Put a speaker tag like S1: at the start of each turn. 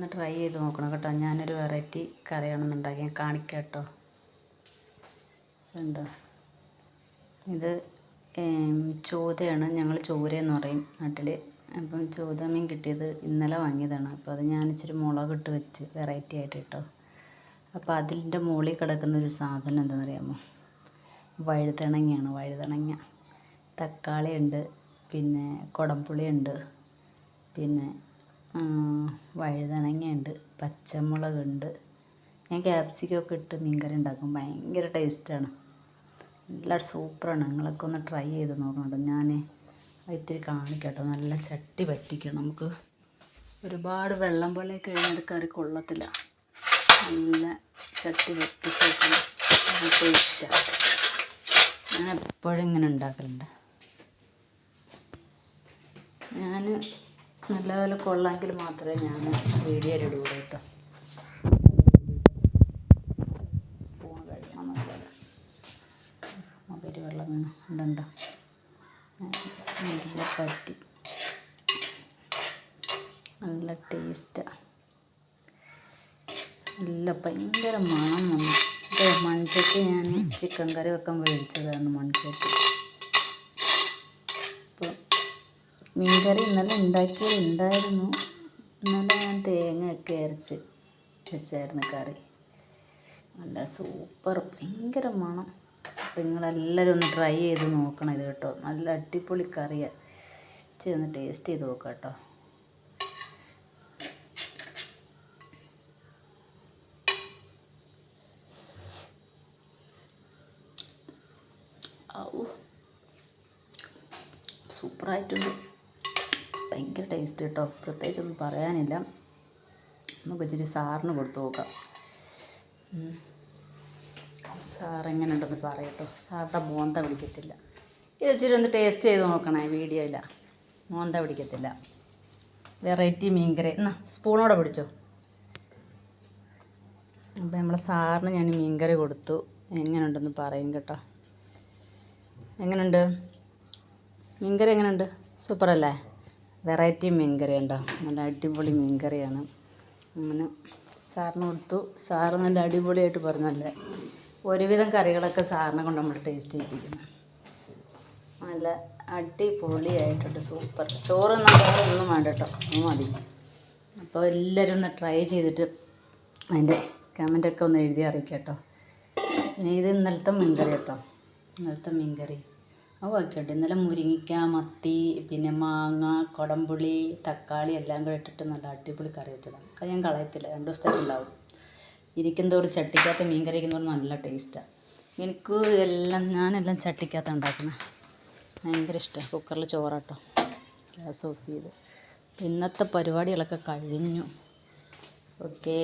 S1: ഒന്ന് ട്രൈ ചെയ്ത് നോക്കണം കേട്ടോ. ഞാനൊരു വെറൈറ്റി കറിയാണെന്ന് ഉണ്ടാക്കി ഞാൻ കാണിക്കാം കേട്ടോ. ഉണ്ടോ ഇത് ചോദയാണ് ഞങ്ങൾ ചോരയെന്ന് പറയും നാട്ടിൽ അപ്പം ചോത മീൻ കിട്ടിയത് ഇന്നലെ വാങ്ങിയതാണ്. അപ്പോൾ അത് ഞാൻ ഇച്ചിരി മുളക് ഇട്ട് വെച്ച് വെറൈറ്റി ആയിട്ട് കേട്ടോ. അപ്പോൾ അതിന്റെ മുകളിൽ കിടക്കുന്ന ഒരു സാധനം എന്താണെന്ന് അറിയാമോ വഴുതണങ്ങയാണ്. വഴുതണങ്ങ. തക്കാളിയുണ്ട്. പിന്നെ കുടംപുളിയുണ്ട്. പിന്നെ വഴുതനങ്ങയുണ്ട് പച്ചമുളകുണ്ട്. ഞാൻ ക്യാപ്സിക്കൊക്കെ ഇട്ട് മീൻകറി ഉണ്ടാക്കും. ഭയങ്കര ടേസ്റ്റാണ് നല്ല സൂപ്പറാണ് നിങ്ങളൊക്കെ ഒന്ന് ട്രൈ ചെയ്ത് നോക്കണം ഞാൻ ഇത്തിരി കാണിക്കട്ടോ. നല്ല ചട്ടി പറ്റിക്കണം നമുക്ക്. ഒരുപാട് വെള്ളം പോലെ കഴിഞ്ഞാൽ കറി കൊള്ളത്തില്ല. നല്ല ചട്ടി പറ്റിച്ചേക്കണം. ഞാൻ എപ്പോഴും ഇങ്ങനെ ഉണ്ടാക്കലുണ്ട്. ഞാൻ നല്ലപോലെ കൊള്ളാമെങ്കിൽ മാത്രമേ ഞാൻ വീഡിയോയിലിടുള്ളൂ കേട്ടോ. സ്പൂൺ കഴിക്കണം നല്ലപോലെ മൊബൈൽ വീണു. ഉണ്ടുണ്ടോ നല്ല പറ്റി നല്ല ടേസ്റ്റാണ് നല്ല ഭയങ്കര മണം ഇത് മൺചട്ടി ഞാൻ ചിക്കൻ കറി വെക്കാൻ മേടിച്ചതാണ് മൺചട്ടി. അപ്പോൾ മീൻകറി ഇന്നലെ ഉണ്ടാക്കിയിട്ടുണ്ടായിരുന്നു ഇന്നലെ ഞാൻ തേങ്ങയൊക്കെ അരച്ച് വെച്ചായിരുന്നു കറി. നല്ല സൂപ്പർ ഭയങ്കര മണം. അപ്പം നിങ്ങളെല്ലാവരും ഒന്ന് ട്രൈ ചെയ്ത് നോക്കണം ഇത് കേട്ടോ. നല്ല അടിപൊളി കറിയാണ് ചെന്ന് ടേസ്റ്റ് ചെയ്ത് നോക്കാം കേട്ടോ. സൂപ്പറായിട്ടുണ്ട്. ഭയങ്കര ടേസ്റ്റ് കേട്ടോ. പ്രത്യേകിച്ചൊന്നും പറയാനില്ല. നമുക്ക് ഇച്ചിരി സാറിന് കൊടുത്തു നോക്കാം. സാറെങ്ങനെ എങ്ങനെ ഉണ്ടെന്ന് പറയട്ടോ. സാറിന്റെ മോന്ത പിടിക്കത്തില്ല. ഇത് ഇച്ചിരി ഒന്ന് ടേസ്റ്റ് ചെയ്ത് നോക്കണേ വീഡിയോയില്ല മോന്ത പിടിക്കത്തില്ല. വെറൈറ്റി മീൻകറി. എന്നാ സ്പൂണോടെ പിടിച്ചോ. അപ്പോൾ നമ്മളെ സാറിന് ഞാൻ മീൻകറി കൊടുത്തു. എങ്ങനെയുണ്ടെന്ന് പറയും കേട്ടോ. എങ്ങനെയുണ്ട്? മീൻകറി എങ്ങനെയുണ്ട്? സൂപ്പറല്ലേ? വെറൈറ്റി മീൻകറി ഉണ്ടോ നല്ല അടിപൊളി മീൻകറിയാണ്. അങ്ങനെ സാറിന് കൊടുത്തു. സാറ് നല്ല അടിപൊളിയായിട്ട് പറഞ്ഞല്ലേ ഒരുവിധം കറികളൊക്കെ സാറിനെ കൊണ്ട് നമ്മൾ ടേസ്റ്റ് ചെയ്യിപ്പിക്കുന്നു. നല്ല അടിപൊളിയായിട്ടുണ്ട്. സൂപ്പർ. വേറെ ഒന്നും വേണ്ട കേട്ടോ അത് മതി. അപ്പോൾ എല്ലാവരും ഒന്ന് ട്രൈ ചെയ്തിട്ട് അതിന്റെ കമന്റൊക്കെ ഒന്ന് എഴുതി അറിയിക്കാം കേട്ടോ ഇത് ഇന്നലത്തെ മീൻകറി കേട്ടോ. ഇന്നലത്തെ മീൻകറി. അത് ബാക്കിയുണ്ട് ഇന്നലെ മുരിങ്ങിക്ക മത്തി പിന്നെ മാങ്ങ കുടംപുളി തക്കാളി എല്ലാം കൂടെ ഇട്ടിട്ട് നല്ല അടിപൊളി കറി വെച്ചതാണ്. അത് ഞാൻ കളയത്തില്ല രണ്ട് ദിവസത്തേക്ക് ഉണ്ടാവും. ഇരിക്കുന്തോറും ചട്ടിക്കകത്ത് മീൻ കറി ഇരിക്കുന്നതോറും നല്ല ടേസ്റ്റാണ് എനിക്ക് എല്ലാം ഞാനെല്ലാം ചട്ടിക്കകത്ത് ഉണ്ടാക്കുന്നത് ഭയങ്കര ഇഷ്ടമാണ് കുക്കറിൽ ചോറാട്ടോ ഗ്യാസ് ഓഫ് ചെയ്ത്. ഇന്നത്തെ പരിപാടികളൊക്കെ കഴിഞ്ഞു. ഓക്കേ.